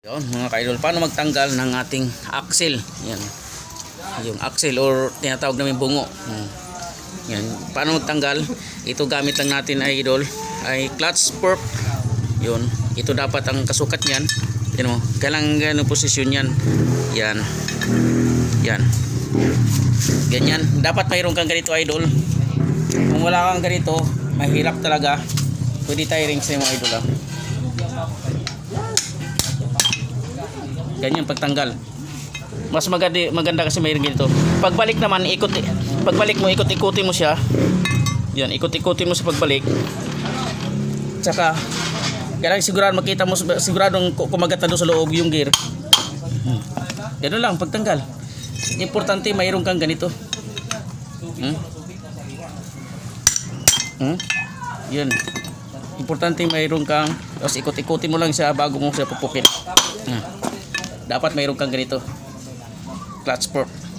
Yun, mga kaidol, paano magtanggal ng ating axle? Yan. Yung axle or tinatawag namin bungo. Hmm. Yan. Paano magtanggal? Ito gamit lang natin ay idol ay clutch fork. Yun. Ito dapat ang kasukat niyan. Yan mo. Kailangan ganun posisyon yan. Yan. Yan. Ganyan. Dapat mayroon kang ganito idol. Kung wala kang ganito, mahirap talaga. Pwede tayo ring sa mga idol ah. Ganyan pagtanggal. Mas maganda, maganda kasi mayroon ganito. Pagbalik naman, ikot, pagbalik mo, ikot-ikutin mo siya. Yan, ikot-ikutin mo sa pagbalik. Tsaka, kailangan sigurado makita mo, siguradong ku- kumagat na doon sa loob yung gear. Hmm. Lang, pagtanggal. Importante, mayroon kang ganito. Hmm? Hmm? Yan. Importante, mayroon kang, tapos ikot-ikutin mo lang siya bago mo siya pupukin. Hmm. Dapat mayroon kang ganito. Clutch fork.